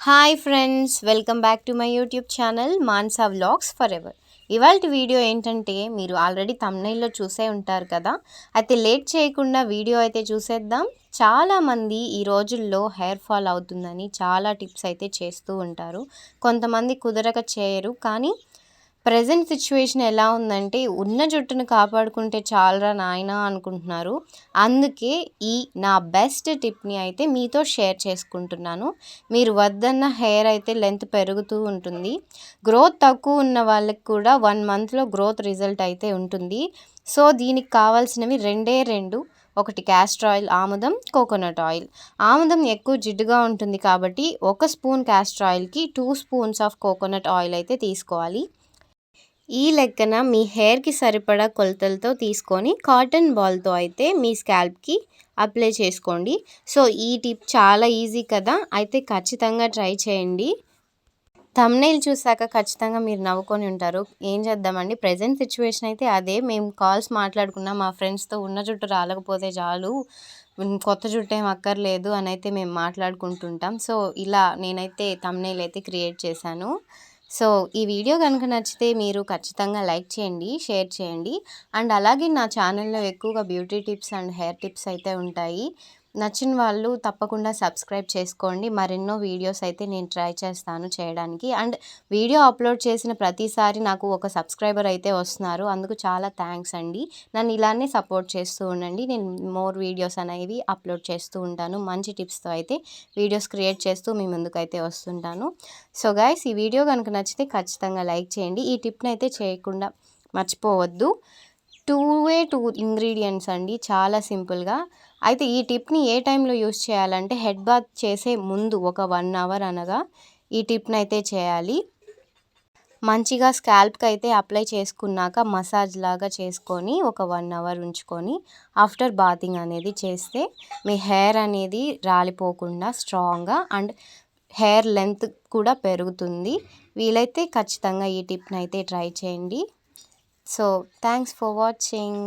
Hi friends welcome back to my YouTube channel Mansa vlogs for ever ఇవాళ video ఏంటంటే మీరు already తమ్నైల్లో చూసే ఉంటారు కదా? అయితే లేట్ చేయకుండా వీడియో అయితే చూసేద్దాం. చాలామంది ఈ రోజుల్లో హెయిర్ ఫాల్ అవుతుందని చాలా టిప్స్ అయితే చేస్తూ ఉంటారు. కొంతమంది కుదరక చేయరు కానీ ప్రజెంట్ సిచ్యువేషన్ ఎలా ఉందంటే ఉన్న జుట్టును కాపాడుకుంటే చాలరా నాయన అనుకుంటున్నారు. అందుకే ఈ నా బెస్ట్ టిప్ని అయితే మీతో షేర్ చేసుకుంటున్నాను. మీరు వద్దన్న హెయిర్ అయితే లెంత్ పెరుగుతూ ఉంటుంది. గ్రోత్ తక్కువ ఉన్న వాళ్ళకి కూడా వన్ మంత్లో గ్రోత్ రిజల్ట్ అయితే ఉంటుంది. సో దీనికి కావాల్సినవి రెండే రెండు. ఒకటి క్యాస్టర్ ఆయిల్ ఆముదం కోకోనట్ ఆయిల్. ఆముదం ఎక్కువ జిడ్డుగా ఉంటుంది కాబట్టి ఒక spoon castor ఆయిల్కి two spoons of coconut oil అయితే తీసుకోవాలి. ఈ లెక్కన మీ హెయిర్కి సరిపడా కొలతలతో తీసుకొని కాటన్ బాల్తో అయితే మీ స్కాల్ప్కి అప్లై చేసుకోండి. సో ఈ టిప్ చాలా ఈజీ కదా? అయితే ఖచ్చితంగా ట్రై చేయండి. తమ్నైల్ చూసాక ఖచ్చితంగా మీరు నవ్వుకొని ఉంటారు. ఏం చేద్దామండి? ప్రజెంట్ సిచ్యువేషన్ అయితే అదే. మేము కాల్స్ మాట్లాడుకున్నాం మా ఫ్రెండ్స్తో ఉన్న జుట్టు రాలకపోతే చాలు. కొత్త జుట్టు ఏం అక్కర్లేదు అని అయితే మేము మాట్లాడుకుంటుంటాం. సో ఇలా నేనైతే తమ్నైల్ అయితే క్రియేట్ చేశాను. సో ఈ వీడియో కనుక నచ్చితే మీరు ఖచ్చితంగా లైక్ చేయండి షేర్ చేయండి. అండ్ అలాగే నా ఛానల్లో ఎక్కువగా beauty tips and hair tips అయితే ఉంటాయి. నచ్చిన వాళ్ళు తప్పకుండా సబ్స్క్రైబ్ చేసుకోండి. మరెన్నో వీడియోస్ అయితే నేను ట్రై చేస్తాను చేయడానికి. అండ్ వీడియో అప్లోడ్ చేసిన ప్రతిసారి నాకు ఒక సబ్స్క్రైబర్ అయితే వస్తున్నారు. అందుకు చాలా థ్యాంక్స్ అండి. నన్ను ఇలానే సపోర్ట్ చేస్తూ ఉండండి. నేను మోర్ వీడియోస్ అనేవి అప్లోడ్ చేస్తూ ఉంటాను. మంచి టిప్స్తో అయితే వీడియోస్ క్రియేట్ చేస్తూ మీ ముందుకైతే వస్తుంటాను. సో గాయస్ ఈ వీడియో కనుక నచ్చితే ఖచ్చితంగా లైక్ చేయండి. ఈ టిప్ని అయితే చేయకుండా మర్చిపోవద్దు. టూ వే టూ ఇంగ్రీడియంట్స్ అండి. చాలా సింపుల్గా అయితే ఈ టిప్ని ఏ టైంలో యూస్ చేయాలంటే హెడ్ బాత్ చేసే ముందు ఒక వన్ అవర్ అనగా ఈ టిప్ని అయితే చేయాలి. మంచిగా స్కాల్ప్కి అయితే అప్లై చేసుకున్నాక మసాజ్ లాగా చేసుకొని ఒక వన్ అవర్ ఉంచుకొని ఆఫ్టర్ బాతింగ్ అనేది చేస్తే మీ హెయిర్ అనేది రాలిపోకుండా స్ట్రాంగ్గా అండ్ హెయిర్ లెంత్ కూడా పెరుగుతుంది. వీలైతే ఖచ్చితంగా ఈ టిప్ని అయితే ట్రై చేయండి. So thanks for watching.